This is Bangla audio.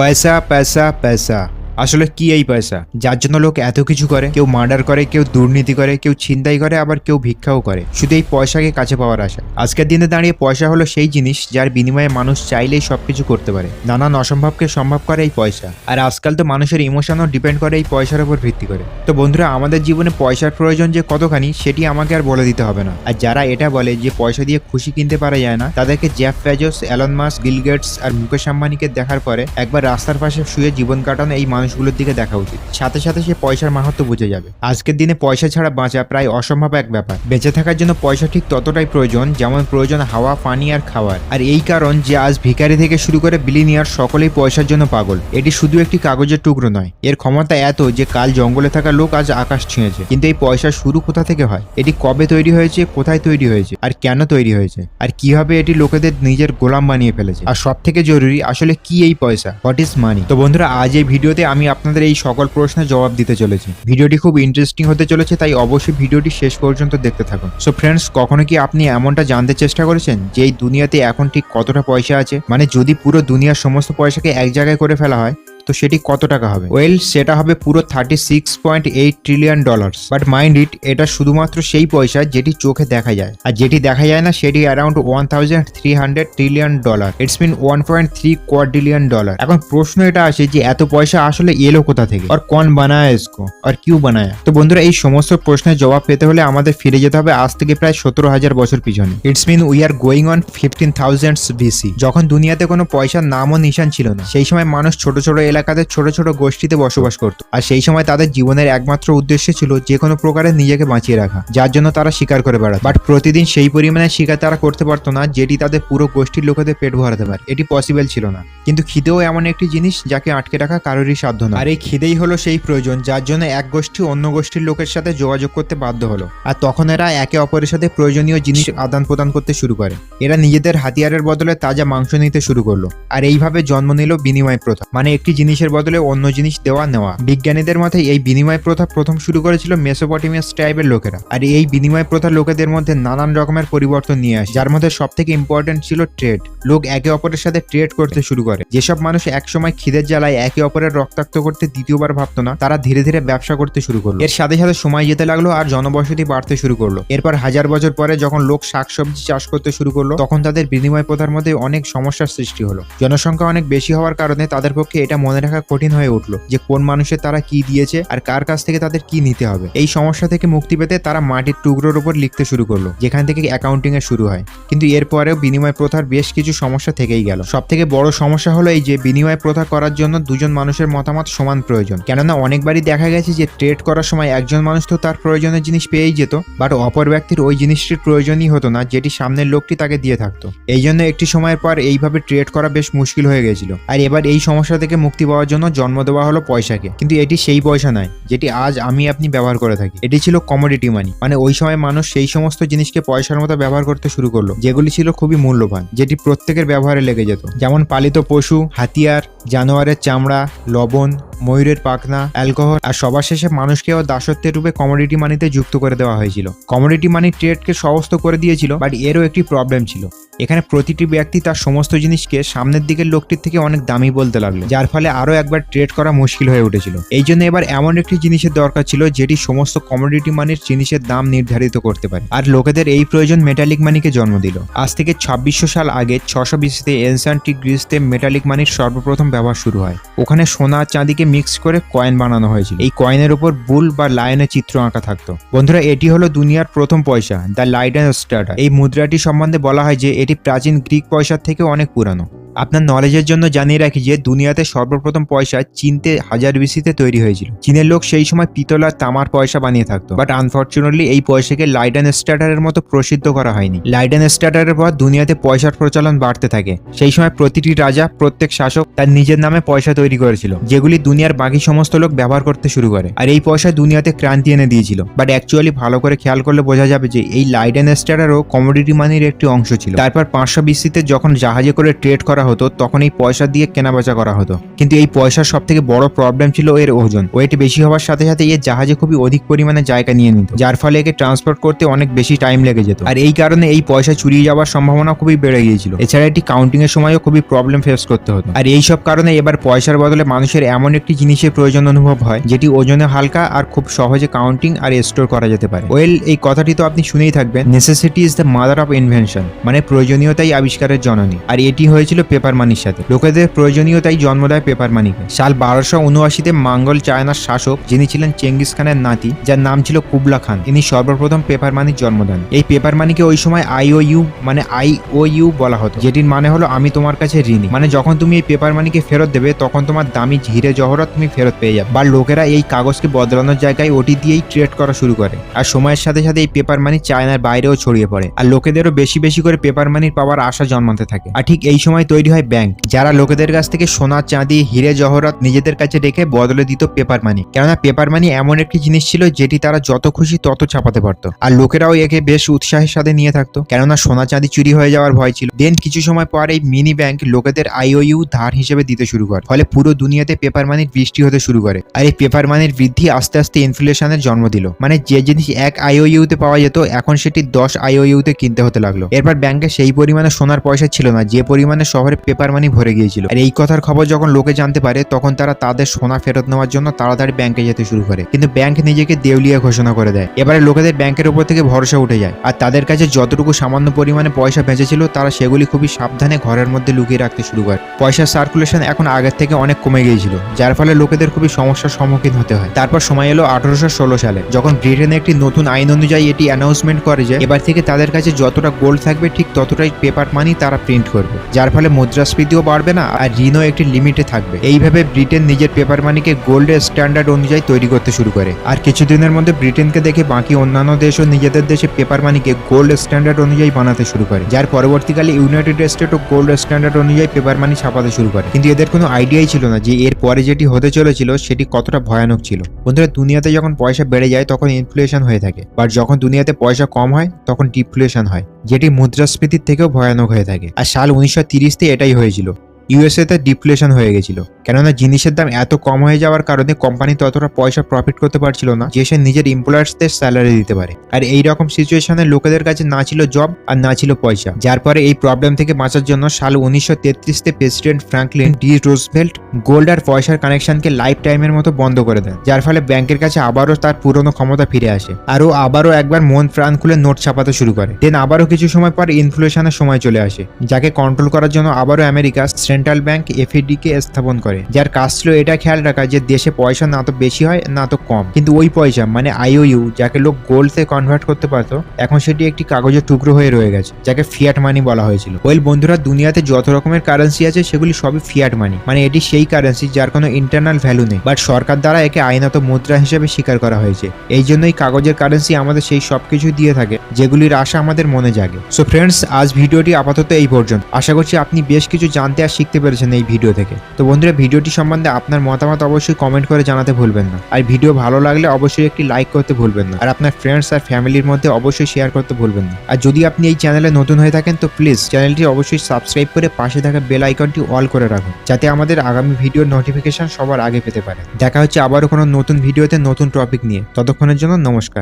পয়সা পয়সা পয়সা আসলে কি এই পয়সা? যার জন্য লোক এত কিছু করে, কেউ মার্ডার করে, কেউ দুর্নীতি করে, কেউ ছিনতাই করে, আবার কেউ ভিক্ষাও করে। শুধু এই পয়সাকে কাছে পাওয়ার আশা। আজকের দিনে দাঁড়িয়ে পয়সা হলো সেই জিনিস যার বিনিময়ে মানুষ চাইলেই সবকিছু করতে পারে। নানান অসম্ভবকে সম্ভব করে এই পয়সা। আর আজকাল তো মানুষের ইমোশনও ডিপেন্ড করে এই পয়সার উপর ভিত্তি করে। তো বন্ধুরা, আমাদের জীবনে পয়সার প্রয়োজন যে কতখানি, সেটি আমাকে আর বলে দিতে হবে না। আর যারা এটা বলে যে পয়সা দিয়ে খুশি কিনতে পারা যায় না, তাদেরকে Jeff Bezos Elon Musk Bill Gates আর মুকেশ আম্বানিকে দেখার পরে একবার রাস্তার পাশে শুয়ে জীবন কাটানো এই মানুষগুলোর দিকে দেখা উচিত। সাথে সাথে সে পয়সার মাহাত্ম বুঝে যাবে। আজকের দিনে পয়সা ছাড়া বাঁচা প্রায় অসম্ভব এক ব্যাপার। বেঁচে থাকার জন্য পয়সা ঠিক ততটাই প্রয়োজন, যেমন প্রয়োজন হাওয়া, পানি আর খাওয়ার। আর এই কারণ যে আজ ভিখারি থেকে শুরু করে বিলিনিয়ার সকলেই পয়সার জন্য পাগল। এটি শুধু একটি কাগজের টুকরো নয়। এর ক্ষমতা এত যে কাল জঙ্গলে থাকা লোক আজ আকাশ ছুঁয়েছে। কিন্তু এই পয়সা শুরু কোথা থেকে হয়? এটি কবে তৈরি হয়েছে? কোথায় তৈরি হয়েছে? আর কেন তৈরি হয়েছে? আর কীভাবে এটি লোকেদের নিজের গোলাম বানিয়ে ফেলেছে? আর সব থেকে জরুরি, আসলে কি এই পয়সা? What is money? তো বন্ধুরা, আজ এই ভিডিওতে আমি আপনাদের এই সকল প্রশ্নের জবাব দিতে চলেছি। ভিডিওটি খুব ইন্টারেস্টিং হতে চলেছে, তাই অবশ্যই ভিডিওটি শেষ পর্যন্ত দেখতে থাকুন। সো ফ্রেন্ডস কখনো কি আপনি এমনটা জানতে চেষ্টা করেছেন যে এই দুনিয়াতে এখন ঠিক কতটা পয়সা আছে? মানে যদি পুরো দুনিয়ার সমস্ত পয়সাকে এক জায়গায় করে ফেলা হয় তো সেটি কত টাকা হবে? ওয়েল সেটা হবে পুরো thirty six point eight trillion dollars but mind it এটা শুধুমাত্র সেই পয়সা যেটি চোখে দেখা যায়। আর যেটি দেখা যায় না, সেটি around one thousand three hundred trillion dollar it's mean one point three quadrillion dollar এখন প্রশ্ন এটা আসে যে এত পয়সা আসলে এলো কোথা থেকে? আর কন বানায় ইসকো আর কিউ বানায়? তো বন্ধুরা, এই সমস্ত প্রশ্নের জবাব পেতে হলে আমাদের ফিরে যেতে হবে আজ থেকে প্রায় সতেরো হাজার বছর পিছনে। It's mean we are going on fifteen thousand BC যখন দুনিয়াতে কোনো পয়সার নামও নিশান ছিল না, সেই সময় মানুষ ছোট ছোট এলাকাতে ছোট ছোট গোষ্ঠীতে বসবাস করত। আর সেই সময় তাদের জীবনের একমাত্র উদ্দেশ্য ছিল যে কোনো প্রকারে নিজেকে বাঁচিয়ে রাখা, যার জন্য তারা শিকার করে বেড়াত। বাট প্রতিদিন সেই পরিমাণে শিকার তারা করতে পারতো না, যেটি তাদের পুরো গোষ্ঠীর লোকেদের পেট ভরাতে পারে। এটি পসিবল ছিল না। কিন্তু খিদেও এমন একটি জিনিস যাকে আটকে রাখা কারোরই সাধ্য না। আর এই খিদেই হলো সেই প্রয়োজন, যার জন্য এক গোষ্ঠী অন্য গোষ্ঠীর লোকের সাথে যোগাযোগ করতে বাধ্য হলো। আর তখন এরা একে অপরের সাথে প্রয়োজনীয় জিনিস আদান প্রদান করতে শুরু করে। এরা নিজেদের হাতিয়ারের বদলে তাজা মাংস নিতে শুরু করল। আর এইভাবে জন্ম নিল বিনিময় প্রথা। মানে একটি জিনিসের বদলে অন্য জিনিস দেওয়া নেওয়া। বিজ্ঞানীদের মতে এই বিনিময় প্রথা প্রথম শুরু করেছিল মেসোপটেমিয়াস ট্রাইবের লোকেরা। আর এই বিনিময় প্রথা লোকেদের মধ্যে নানান রকমের পরিবর্তন নিয়ে আসে, যার মধ্যে সব থেকে ইম্পর্টেন্ট ছিল ট্রেড। লোক একে অপরের সাথে ট্রেড করতে শুরু করে। যেসব মানুষ একসময় খিদের জ্বালায় একে অপরের রক্তাক্ত করতে দ্বিতীয়বার ভাবতো না, তারা ধীরে ধীরে ব্যবসা করতে শুরু করল। এর সাথে সাথে সময় যেতে লাগল আর জনবসতি বাড়তে শুরু করল। এরপর হাজার বছর পরে যখন লোক শাকসবজি চাষ করতে শুরু করল, তখন তাদের বিনিময় প্রথার মধ্যে অনেক সমস্যার সৃষ্টি হলো। জনসংখ্যা অনেক বেশি হওয়ার কারণে তাদের পক্ষে এটা মনে রাখা কঠিন হয়ে উঠল যে কোন মানুষের তারা কি দিয়েছে আর কার কাছ থেকে তাদের কি নিতে হবে। এই সমস্যা থেকে মুক্তি পেতে তারা মাটির টুকরোর উপর লিখতে শুরু করল, যেখান থেকে অ্যাকাউন্টিং এর শুরু হয়। কিন্তু এরপরেও বিনিময় প্রথার বেশ কিছু সমস্যা থেকেই গেল। সব থেকে বড় সমস্যা হলো এই যে বিনিময় প্রথা করার জন্য দুজন মানুষের মতামত সমান প্রয়োজন। কেননা অনেকবারই দেখা গেছে যে ট্রেড করার সময় একজন মানুষ তো তার প্রয়োজনের জিনিস পেয়েই যেত বাট অপর ব্যক্তির ওই জিনিসটির প্রয়োজনই হতো না, যেটি সামনের লোকটি তাকে দিয়ে থাকতো। এই জন্য একটি সময়ের পর এইভাবে ট্রেড করা বেশ মুশকিল হয়ে গেছিল। আর এবার এই সমস্যা থেকে মুক্তি পাওয়ার জন্য জন্ম দেওয়া হলো পয়সাকে। কিন্তু এটি সেই পয়সা নয়, যেটি আজ আমি আপনি ব্যবহার করে থাকি। এটি ছিল কমোডিটি মানি মানে ওই সময় মানুষ সেই সমস্ত জিনিসকে পয়সার মতো ব্যবহার করতে শুরু করল। যেগুলি ছিল খুবই মূল্যবান, যেটি প্রত্যেকের ব্যবহারে লেগে যেত। যেমন পালিত পশু, হাতিয়ার, জানোয়ারের চামড়া, লবণ, ময়ূরের পাখনা, অ্যালকোহল আর সবার শেষে মানুষকেও দাসত্বের রূপে কমোডিটি মানিতে যুক্ত করে দেওয়া হয়েছিল। কমোডিটি মানি ট্রেডকে সহস্ত করে দিয়েছিল বাট এরও একটি প্রবলেম ছিল। এখানে প্রতিটি ব্যক্তি তার সমস্ত জিনিসকে সামনের দিকের লোকটির থেকে অনেক দামি বলতে লাগল, যার ফলে আরও একবার ট্রেড করা মুশকিল হয়ে উঠেছিল। এই জন্য এবার এমন একটি জিনিসের দরকার ছিল যেটি সমস্ত কমোডিটি মানির জিনিসের দাম নির্ধারিত করতে পারে। আর লোকেদের এই প্রয়োজন মেটালিক মানিকে জন্ম দিল। আজ থেকে ছাব্বিশশো সাল আগে ছশো বিশিতে এনসান্টিক গ্রিসতে মেটালিক মানির সর্বপ্রথম ব্যবহার শুরু হয়। ওখানে সোনা চাঁদিকে মিক্স করে কয়েন বানানো হয়েছিল। এই কয়েনের উপর বুল বা লায়নের চিত্র আঁকা থাকতো। বন্ধুরা, এটি হলো দুনিয়ার প্রথম পয়সা দ্য লাইডেন স্টার্টার এই মুদ্রাটি সম্বন্ধে বলা হয় যে এটি প্রাচীন গ্রিক পয়সার থেকে অনেক পুরানো। আপনার নলেজের জন্য জানিয়ে রাখি যে, দুনিয়াতে সর্বপ্রথম পয়সা চীনতে হাজার বিসিতে তৈরি হয়েছিল। চীনের লোক সেই সময় পিতল আর তামার পয়সা বানিয়ে থাকতো। বাট আনফর্চুনেটলি এই পয়সাকে লাইডেন স্ট্যাটারের মতো প্রসিদ্ধ করা হয়নি। লাইডেন স্ট্যাটারের পর দুনিয়াতে পয়সার প্রচলন বাড়তে থাকে। সেই সময় প্রতিটি রাজা, প্রত্যেক শাসক তার নিজের নামে পয়সা তৈরি করেছিল, যেগুলি দুনিয়ার বাকি সমস্ত লোক ব্যবহার করতে শুরু করে। আর এই পয়সা দুনিয়াতে ক্রান্তি এনে দিয়েছিল। বাট অ্যাকচুয়ালি ভালো করে খেয়াল করলে বোঝা যাবে যে, এই লাইডেন স্ট্যাটারও কমোডিটি মানির একটি অংশ ছিল। তারপর পাঁচশো বিসিতে যখন জাহাজে করে ট্রেড করা করা হতো, তখন এই পয়সা দিয়ে কেনাবেচা করা হতো। কিন্তু এই পয়সার সব থেকে বড় প্রবলেম ছিল এর ওজন। ওয়েট বেশি হওয়ার সাথে সাথে এর জাহাজে খুবই অধিক পরিমাণে জায়গা নিয়ে নিত, যার ফলে একে ট্রান্সপোর্ট করতে অনেক বেশি টাইম লেগে যেত। আর এই কারণে এই পয়সা চুরিয়ে যাওয়ার সম্ভাবনা খুবই বেড়ে গিয়েছিল। এছাড়া এটি কাউন্টিং এর সময়ও খুবই প্রবলেম ফেস করতে হতো। আর এই সব কারণে এবার পয়সার বদলে মানুষের এমন একটি জিনিসের প্রয়োজন অনুভব হয়, যেটি ওজনে হালকা আর খুব সহজে কাউন্টিং আর স্টোর করা যেতে পারে। ওয়েল, এই কথাটি তো আপনি শুনেই থাকবেন। Necessity is the mother of invention মানে প্রয়োজনীয়তাই আবিষ্কারের জননী। আর এটি হয়েছিল পেপার মানির সাথে। লোকেদের প্রয়োজনীয়তাই জন্ম দেয় পেপার মানিকে। সাল বারোশো উনআশিতে মঙ্গল চায়নার শাসক, যিনি ছিলেন চেঙ্গিস খানের নাতি, যার নাম ছিল কুবলা খান, তিনি সর্বপ্রথম পেপার মানির জন্ম দেন। এই পেপার মানিকে ওই সময় আইওইউ মানে আই ও ইউ বলা হতো। যেটির মানে হলো, আমি তোমার কাছে ঋণী। মানে যখন তুমি এই পেপার মানিকে ফেরত দেবে, তখন তোমার দামি হিরে জহরত তুমি ফেরত পেয়ে যাবে। বা লোকেরা এই কাগজকে বদলানোর জায়গায় ওটি দিয়েই ট্রেড করা শুরু করে। আর সময়ের সাথে সাথে এই পেপার মানি চায়নার বাইরেও ছড়িয়ে পড়ে। আর লোকেদেরও বেশি বেশি করে পেপার মানির পাওয়ার আশা জন্মাতে থাকে। আর ঠিক এই সময় হয় ব্যাংক, যারা লোকেদের কাছ থেকে সোনা চাঁদি, হিরে জহরত নিজেদের কাছে রেখে বদলে দিত পেপার মানি। কেননা পেপার মানি এমন একটি জিনিস ছিল যেটি তারা যত খুশি তত ছাপাতে পারতো। আর লোকেরাও একে বেশ উৎসাহের সাথে নিয়ে থাকতো। কেননা সোনা চাঁদি চুরি হয়ে যাওয়ার ভয় ছিল। দেন কিছু সময় পর এই মিনি ব্যাংক লোকেদের আইওইউ ধার হিসেবে দিতে শুরু করে। ফলে পুরো দুনিয়াতে পেপার মানির বৃষ্টি হতে শুরু করে। আর এই পেপার মানির বৃদ্ধি আস্তে আস্তে ইনফ্লেশনের জন্ম দিল। মানে যে জিনিস এক আইওইউতে পাওয়া যেত, এখন সেটি দশ আইওইউতে কিনতে হতে লাগল। এরপর ব্যাংকে সেই পরিমাণে সোনার পয়সা ছিল না। যে পরিমাণে শহরে পেপার মানি ভরে গিয়েছিল। আর এই কথার খবর যখন লোকে জানতে পারে, তখন তারা তাদের সোনা ফেরত নেওয়ার জন্য তাড়াতাড়ি ব্যাংকে যেতে শুরু করে। কিন্তু ব্যাংক নিজেকে দেউলিয়া ঘোষণা করে দেয়। এবারে লোকেদের ব্যাংকের উপর থেকে ভরসা উঠে যায়। আর তাদের কাছে যতটুকু সামান্য পরিমাণে পয়সা বেঁচেছিল, তারা সেগুলি খুবই সাবধানে ঘরের মধ্যে লুকিয়ে রাখতে শুরু করে। পয়সার সার্কুলেশন এখন আগের থেকে অনেক কমে গিয়েছিল, যার ফলে লোকেদের খুবই সমস্যার সম্মুখীন হতে হয়। তারপর সময় এলো আঠারোশো ষোলো সালে। যখন ব্রিটেনে একটি নতুন আইন অনুযায়ী এটি অ্যানাউন্সমেন্ট করে যে, এবার থেকে তাদের কাছে যতটা গোল্ড থাকবে, ঠিক ততটাই পেপার মানি তারা প্রিন্ট করবে। যার ফলে মুদ্রাস্ফীতিও বাড়বে না আর ঋণও একটি লিমিটে থাকবে। এইভাবে ব্রিটেন নিজের পেপার মানিকে গোল্ডের স্ট্যান্ডার্ড অনুযায়ী তৈরি করতে শুরু করে। আর কিছুদিনের মধ্যে ব্রিটেনকে দেখে বাকি অন্যান্য দেশও নিজেদের দেশে পেপার মানিকে গোল্ড স্ট্যান্ডার্ড অনুযায়ী বানাতে শুরু করে, যার পরবর্তীকালে ইউনাইটেড স্টেটও গোল্ড স্ট্যান্ডার্ড অনুযায়ী পেপার মানি ছাপাতে শুরু করে। কিন্তু এদের কোনো আইডিয়াই ছিল না যে এর পরে যেটি হতে চলেছিল সেটি কতটা ভয়ানক ছিল। বন্ধুরা, দুনিয়াতে যখন পয়সা বেড়ে যায় তখন ইনফ্লেশন হয়ে থাকে। বাট যখন দুনিয়াতে পয়সা কম হয়, তখন ডিফ্লেশন হয়। যেটি মুদ্রাস্ফীতির থেকেও ভয়ানক হয়ে থাকে। আর সাল উনিশশো তিরিশতে এটাই হয়েছিল। ইউএসএতে ডিফ্লেশন হয়ে গেছিল। কেননা জিনিসের দাম এত কম হয়ে যাওয়ার কারণে কোম্পানি ততটা পয়সা প্রফিট করতে পারছিল না, যে সে নিজের এমপ্লয়ার্সদের স্যালারি দিতে পারে। আর এই রকম সিচুয়েশনে লোকেদের কাছে না ছিল জব আর না ছিল পয়সা। যার পরে এই প্রবলেম থেকে বাঁচার জন্য সাল উনিশশো তেত্রিশতে president Franklin D Roosevelt gold আর পয়সার কানেকশনকে লাইফ টাইমের মতো বন্ধ করে দেন। যার ফলে ব্যাংকের কাছে আবারও তার পুরনো ক্ষমতা ফিরে আসে। আরও আবারও একবার মন প্রাণ খুলে নোট ছাপাতে শুরু করে। দেন আবারও কিছু সময় পর ইনফ্লেশনের সময় চলে আসে, যাকে কন্ট্রোল করার জন্য আবারও আমেরিকা সেন্ট্রাল ব্যাংক এফএডি কে স্থাপন করে। যার কাজ ছিল এটা খেয়াল রাখা যে দেশে পয়সা না তো বেশি হয়, না তো কম। কিন্তু ওই পয়সা মানে আইওইউ যাকে লোক গোল্ডে কনভার্ট করতে পারতো, এখন সেটি একটি কাগজের টুকরো হয়ে রয়ে গেছে, যাকে ফিয়াট মানি বলা হয়েছিল। ওয়েল বন্ধুরা, দুনিয়াতে যত রকমের কারেন্সি আছে, সেগুলি সবই ফিয়াট মানি মানে এটি সেই কারেন্সি যার কোনো ইন্টারনাল ভ্যালু নেই। বাট সরকার দ্বারা একে আইনত মুদ্রা হিসেবে স্বীকার করা হয়েছে। এই জন্যই কাগজের কারেন্সি আমাদের সেই সব কিছু দিয়ে থাকে, যেগুলির আশা আমাদের মনে জাগে। সো ফ্রেন্ডস আজ ভিডিওটি আপাতত এই পর্যন্ত। আশা করছি আপনি বেশ কিছু জানতে আর শিখতে পেরেছেন এই ভিডিও থেকে। তো বন্ধুরা ভিডিওটি সম্বন্ধে আপনার মতামত অবশ্যই কমেন্ট করে জানাতে ভুলবেন না। আর ভিডিও ভালো লাগলে অবশ্যই একটি লাইক করতে ভুলবেন না। আর আপনার ফ্রেন্ডস আর ফ্যামিলির মধ্যে অবশ্যই শেয়ার করতে ভুলবেন না। আর যদি আপনি এই চ্যানেলে নতুন হয়ে থাকেন, তো প্লিজ চ্যানেলটি অবশ্যই সাবস্ক্রাইব করে পাশে থাকা বেল আইকনটি অল করে রাখুন। যাতে আমাদের আগামী ভিডিওর নোটিফিকেশন সবার আগে পেতে পারে দেখা হচ্ছে আবারও কোনো নতুন ভিডিওতে নতুন টপিক নিয়ে। ততক্ষণের জন্য নমস্কার।